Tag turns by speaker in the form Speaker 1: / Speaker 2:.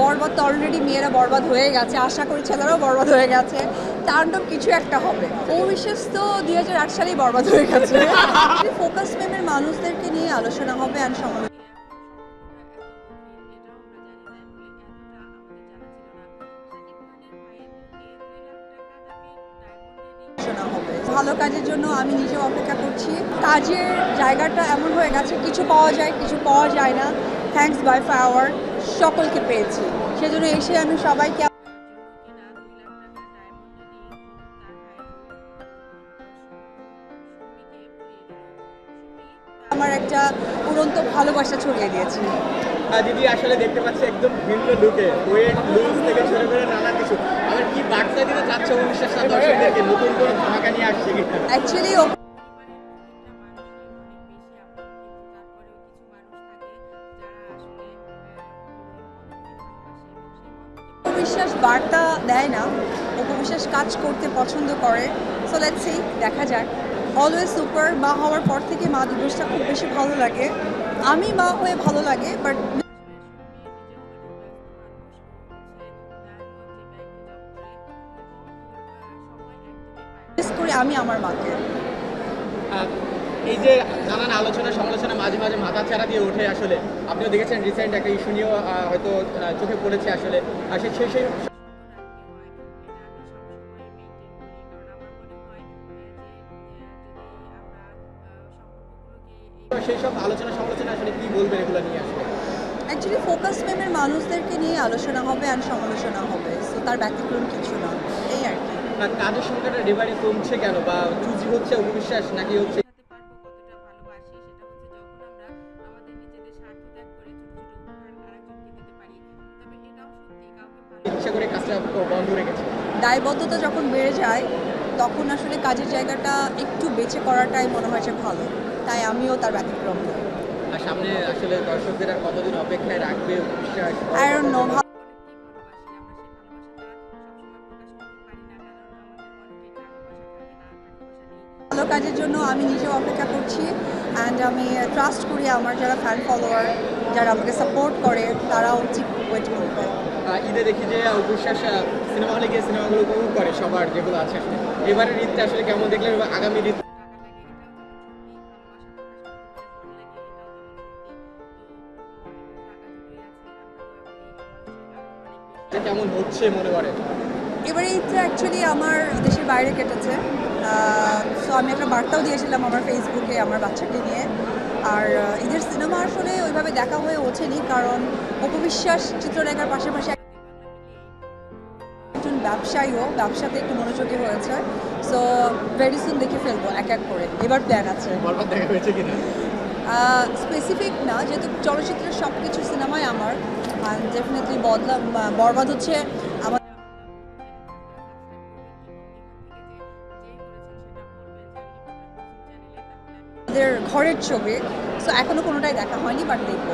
Speaker 1: বরবাদ তো অলরেডি মেয়েরা বরবাদ হয়ে গেছে আশা করি ছেলেরাও বরবাদ হয়ে গেছে। তাণ্ডব কিছু একটা হবে। অবিশ্বাস তো দুই হাজার আট সালেই বরবাদ হয়ে গেছে। ফোকাস মেমের মানুষদেরকে নিয়ে আলোচনা হবে অ্যান্ড সমালোচনা হবে। ভালো কাজের জন্য আমি নিজেও অপেক্ষা করছি। কাজের জায়গাটা এমন হয়ে গেছে কিছু পাওয়া যায় কিছু পাওয়া যায় না। থ্যাঙ্কস বাই ফ্লাওয়ার সকলকে পেয়েছি। সেজন্য এসে আমি সবাইকে আমার একটা উড়ন্ত ভালোবাসা ছড়িয়ে দিয়েছি।
Speaker 2: দিদি আসলে দেখতে পাচ্ছি একদম ভিন্ন লুকে ওয়েট লুজ থেকে শুরু করে নানা কিছু। আমার কি বার্তা দিতে চাচ্ছে অবিশ্বাস দর্শকদেরকে নতুন কোনো ধামাকা নিয়ে আসছে
Speaker 1: অ্যাকচুয়ালি বিশ্বাস বার্তা দেয় না অপবিশ্বাস কাজ করতে পছন্দ করে। সো লেটস সি দেখা যাক। অলওয়েজ সুপার মা হওয়ার পর থেকে মা দিবসটা খুব বেশি ভালো লাগে। আমি মা হয়ে ভালো লাগে বাট করি আমি আমার মাকে।
Speaker 2: আহ, এই যে নানান আলোচনা সমালোচনা মাঝে মাঝে মাথা চারা দিয়ে ওঠে আসলে। আপনিও দেখেছেন রিসেন্ট একটা ইস্যু নিয়েও হয়তো চোখে পড়েছে আসলে। আর সেই সেই সব আলোচনা সমালোচনা আসলে কি বলবেন এগুলো নিয়ে আসলে?
Speaker 1: অ্যাকচুয়ালি ফোকাস মেমের মানুষদেরকে নিয়ে আলোচনা হবে অ্যান্ড সমালোচনা হবে সো তার ব্যতিক্রম কিছু না এই আর কি।
Speaker 2: কাজের সংখ্যাটা ডেবারে কমছে কেন? বা চুজি হচ্ছে অবিশ্বাস নাকি হচ্ছে কাজটা বন্ধ রেখেছে
Speaker 1: দায়বদ্ধতা যখন বেড়ে যায় তখন আসলে কাজের জায়গাটা একটু বেঁচে করাটাই মনে হয় যে ভালো। তাই আমিও তার ব্যতিক্রম নই।
Speaker 2: আর সামনে আসলে দর্শকদের আর কতদিন অপেক্ষায় রাখবে অবিশ্বাস
Speaker 1: আই ডোন্ট নো ভালো কাজের জন্য আমি নিজেও অপেক্ষা করছি অ্যান্ড আমি ট্রাস্ট করি আমার যারা ফ্যান ফলোয়ার যারা আমাকে সাপোর্ট করে তারাও ঠিক ওয়েট করবে।
Speaker 2: ঈদে দেখি যে অবিশ্বাস সিনেমা হলে গিয়ে সিনেমাগুলো উপভোগ করে সবার, যেগুলো আছে। এবারের ঈদটা আসলে কেমন দেখলেন আগামী ঈদ? কেমন হচ্ছে মনে করেন
Speaker 1: এবারে ঈদটা অ্যাকচুয়ালি আমার দেশের বাইরে কেটেছে। সো আমি একটা বার্তাও দিয়েছিলাম আমার ফেসবুকে আমার বাচ্চাকে নিয়ে। আর ঈদের সিনেমা আসলে ওইভাবে দেখা হয়ে ওঠেনি, কারণ অপবিশ্বাস চিত্রলেখার পাশাপাশি ব্যবসায়ীও ব্যবসাতে একটু মনোযোগী হয়েছে। সো ভেরি সুন দেখে ফেলব এক এক করে। এবার প্ল্যান আছে।
Speaker 2: দেখা হয়েছে কিনা?
Speaker 1: স্পেসিফিক না যেহেতু চলচ্চিত্রের সব কিছু সিনেমাই আমার ডেফিনেটলি বদলা বরবাদ হচ্ছে আমার ঘরের ছবি। সো এখনও কোনোটাই দেখা হয়নি বাট দেখব।